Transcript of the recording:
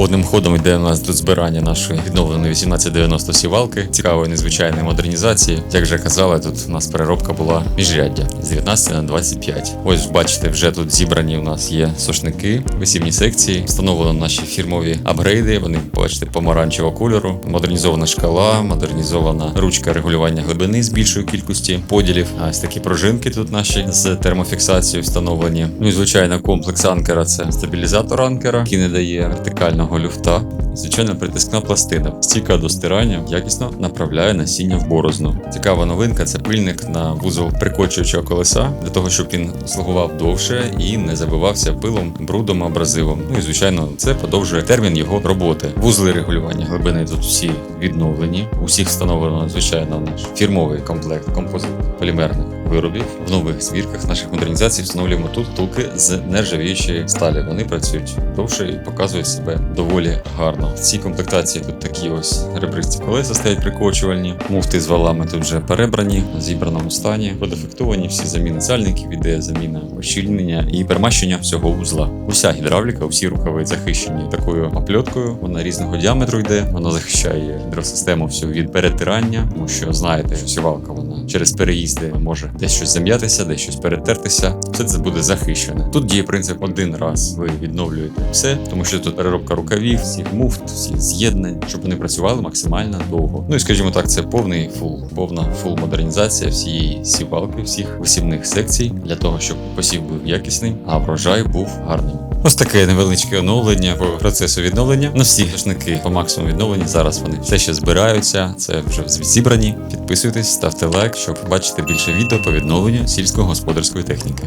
Повним ходом йде у нас тут збирання нашої відновленої 1890 сівалки, цікавої незвичайної модернізації. Як вже казали, тут у нас переробка була міжряддя з 19 на 25. Ось бачите, вже тут зібрані у нас є сошники, висівні секції. Встановлено наші фірмові апгрейди. Вони бачите помаранчевого кольору, модернізована шкала, модернізована ручка регулювання глибини з більшою кількості поділів. Ось такі пружинки тут наші з термофіксацією встановлені. Ну і звичайно, комплекс анкера це стабілізатор анкера, який не дає вертикального люфта. Звичайно, притискна пластина, стійка до стирання, якісно направляє насіння в борозну. Цікава новинка це пильник на вузол прикочуючого колеса для того, щоб він слугував довше і не забивався пилом, брудом, абразивом. Ну і звичайно, це подовжує термін його роботи. Вузли регулювання глибини тут всі відновлені. Усіх встановлено звичайно наш фірмовий комплект композит полімерних виробів. В нових звірках наших модернізацій встановлюємо тут втулки з нержавіючої сталі. Вони працюють довше і показують себе доволі гарно. В цій комплектації тут такі ось ребристі колеса стоять прикочувальні. Муфти з валами тут вже перебрані, в зібраному стані. Продефектовані всі заміни сальників, іде заміна ощільнення і перемащення всього вузла. Уся гідравліка, усі рукави захищені такою опльоткою. Вона різного діаметру йде. Вона захищає гідросистему всю від перетирання, тому що знаєте, що сівалка вона через переїзди може десь щось зам'ятися, десь щось перетерти,ся. Все це буде захищене. Тут діє принцип один раз. Ви відновлюєте все, тому що тут переробка рукавів, всіх муфт, всіх з'єднань, щоб вони працювали максимально довго. Ну і скажімо так, це повний фул, повна фул модернізація всієї сівалки, всіх висівних секцій для того, щоб посів був якісний, а врожай був гарним. Ось таке невеличке оновлення по процесу відновлення. На всі гашники по максимуму відновлені. Зараз вони все ще збираються. Це вже зібрані. Підписуйтесь, ставте лайк, щоб побачити більше відео по відновленню сільськогосподарської техніки.